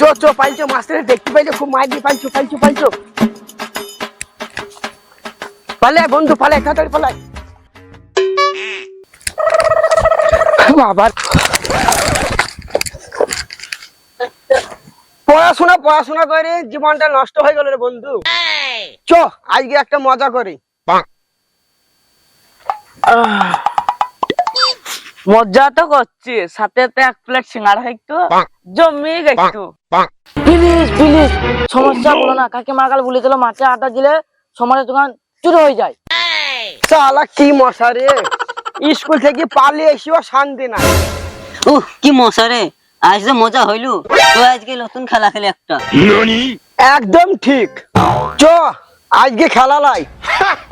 চো চো পাইছো মাস্টারে দেখতে পাইছো খুব মাইর দিয়ে পাইছো পাইছো পাইছো পালে বন্ধু পালে তাড়াতাড়ি পালায় বাবা পড়াশোনা পড়াশোনা করে জীবনটা নষ্ট হয়ে গেল রে বন্ধু। চ আজকে একটা মজা করি। মজা তো করছি সাথে তো এক প্লেট সিঙ্গারা খাইতো জমিয়ে গেছো প্লিজ প্লিজ সমস্যা বলো না কাকিমা কাল বলেছিল মাছে আটা দিলে সমাজের দোকান চুরি হয়ে যায়। সালা কি মশা রে। স্কুল থেকে পালিয়ে এসেও শান্তি নাই। উহ কি মশা রে আজ যে মজা হইলু তো আজকে নতুন খেলা খেলে একটা। একদম ঠিক। চ আজকে খেলা লাই।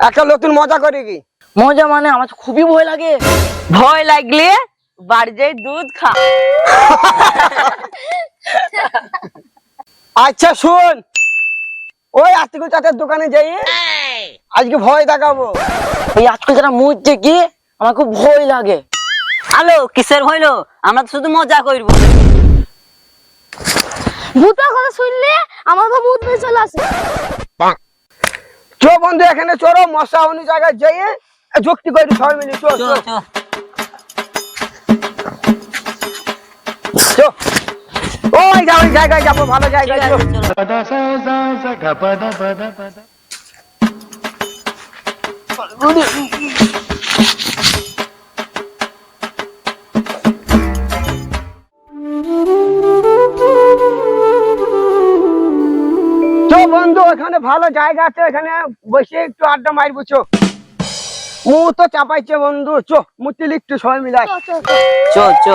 একটা নতুন মজা করি কি? মজা মানে আমার তো খুবই ভয় লাগে। ভয় লাগলে বাড়ি যাই দুধ খা। আচ্ছা শুন। ওই আজকে চাচার দোকানে যাই। আজকে ভয় দেখাবো। এই আজকাল যারা মুহূর্তে কি আমার খুব ভয় লাগে। হ্যালো কিসের হইল আমরা তো শুধু মজা করব। ভূতের কথা শুনলে আমার তো ভূত চলে আসে। চো বন্ধু এখানে চলো মশা অন্য জায়গায় যাই। যুক্তি করি সবাই মিলে চো চো চো। চো। চো। ওই যাও ওই জায়গায় যাব ভালো ঠিক জায়গায় চো আছে, বন্ধু ওখানে ভালো জায়গা আছে এখানে বসে একটু আড্ডা মারবো চো। মু তো চাপাইছে বন্ধু চো মুতিল একটু সবাই মিলাই চো চো।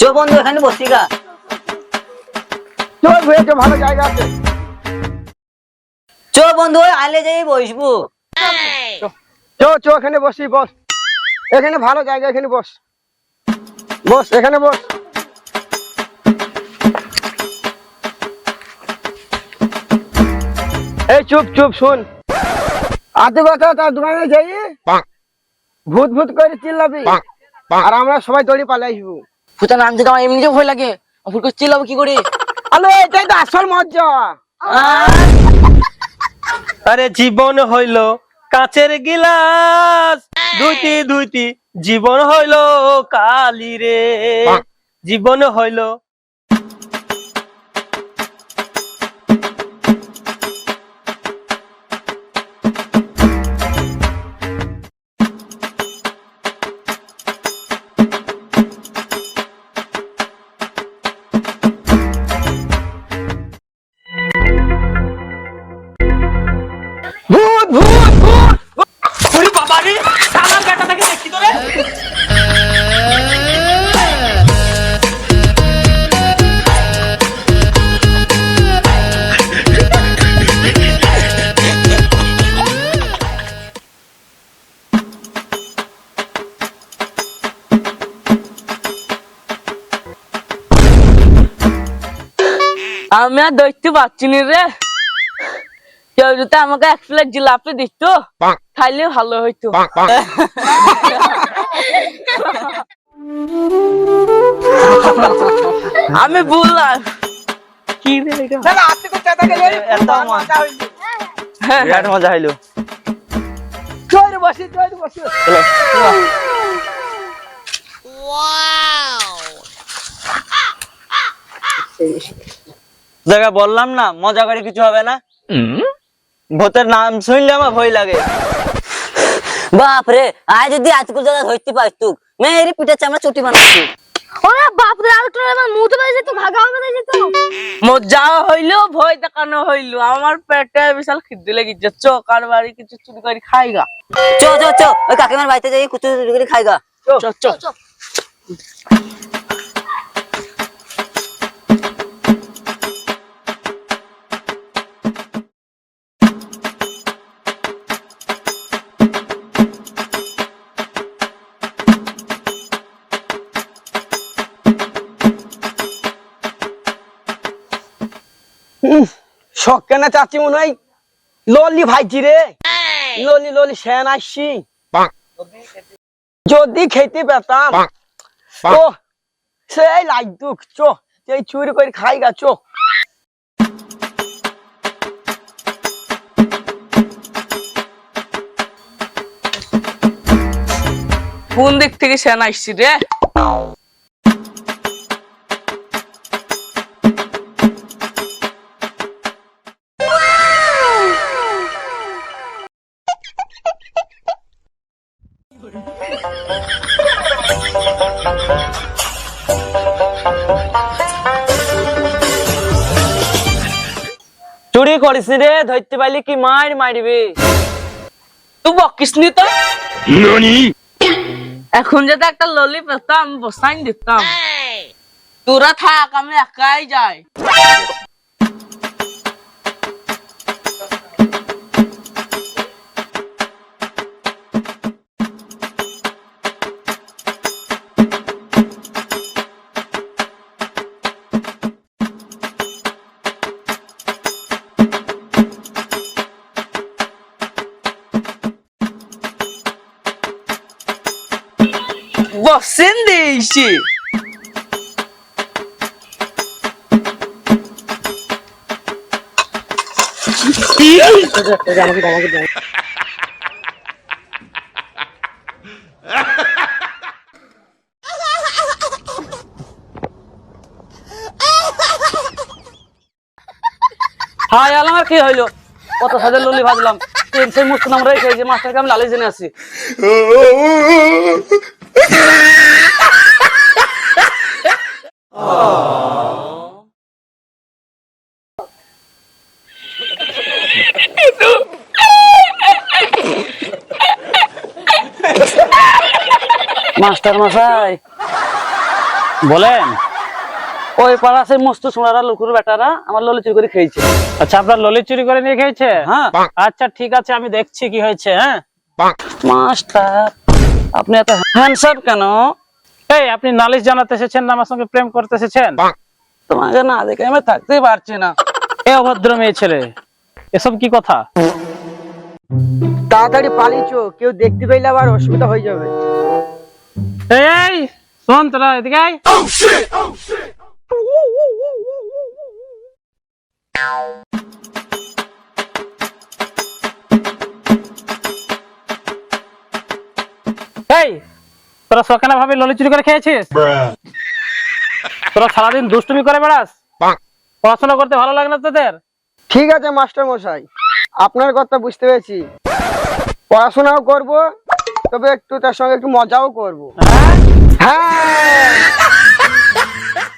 চো বন্ধু এখানে বসি গা। চো ভালো জায়গা আছে। চো বন্ধু আলে যাই বসবো। চো চো এখানে বসি বস। এখানে ভালো জায়গা এখানে বস। বস এখানে বস। এই চুপ চুপ শুন। আতে কথা তার দোকানে যাই। ভূত ভূত করে চিল্লাবি। আর আমরা সবাই দড়ি পালাই ভূতের নাম থেকে আমার এমনিতেও ভয় লাগে। ফুটকো করে চিল্লাবো কি করে? আলো এটাই তো আসল মজা আরে জীবন হইল কাঁচের গিলাস। দুইটি দুইটি জীবন হইল কালি রে। জীবন হইল আমি আর দেখতে পাচ্ছি না রে। কেউ যদি আমাকে এক প্লেট জিলাপি দিত খাইলে ভালো হইতো। আমি বললাম কি রে এটা? মজা। হ্যাঁ, হইল। বসি বসি। জায়গা বললাম না মজা করে কিছু হবে না। ভূতের নাম শুনলে আমার ভয় লাগে। বাপ রে আজ যদি আজকুল দাদা ধরতে পারতুক মেয়েরই পিঠে চামড়া চুটি বানাচ্ছি। ওরে বাপ রে আর একটু আমার মুখ বেজে যেত ভাগা হবে যেত মজা হইল ভয় দেখানো হইল। আমার পেটে বিশাল খিদে লেগেছে। চোখ আর বাড়ি কিছু চুরি করে খাই গা চো চো চো ওই কাকিমার বাড়িতে যাই চুরি করে খাইগা। চল চল ছক্কে না চাচ্ছি মনে হয়? ললি ভাইজি রে। ললি ললি সেন আসছি যদি খেতে পেতাম। ও সেই লাইদুক চো এই চুরি করে খাই গা চো কোন দিক থেকে সেন আসছি রে? চুরি করিস রে ধরতে পারলি কি মার মারবে? তুই বকিস নি তো। এখন যদি একটা ললি পেতাম বসাই দিতাম। তোরা থাক আমি একাই যাই। দিয়েছি হাই, আলাম কি হইল? কত সাজের ললি ভাজলাম। তিন সেই মুস্ত নাম রেখে যে মাস্টারকে আমি লালি জেনে আছি। মাস্টার মশাই। বলেন। ওই পাড়া সেই মস্ত সোনারা লুকুর বেটারা আমার ললি চুরি করে খেয়েছে। আচ্ছা আপনার ললি চুরি করে নিয়ে খেয়েছে? হ্যাঁ? আচ্ছা ঠিক আছে আমি দেখছি কি হয়েছে হ্যাঁ? মাস্টার আপনি এত হ্যান্ডসাম কেন? এই আপনি নালিশ জানাতে এসেছেন না আমার সঙ্গে প্রেম করতে এসেছেন? তোমাকে না দেখে আমি থাকতেই পারছি না। এ অভদ্র মেয়ে ছেলে এসব কি কথা? তাড়াতাড়ি পালিয়েছো কেউ দেখতে পেলে আবার অসুবিধা হয়ে যাবে। এই শোন তোরা এদিকে তোরা সকালে ভাবে ললি চুরি করে খেয়েছিস? তোরা সারাদিন দুষ্টুমি করে বেড়াস? পড়াশোনা করতে ভালো লাগে না তোদের? ঠিক আছে মাস্টার মশাই। আপনার কথা বুঝতে পেরেছি। পড়াশোনাও করব তবে একটু তার সঙ্গে একটু মজাও করব। হ্যাঁ? হ্যাঁ।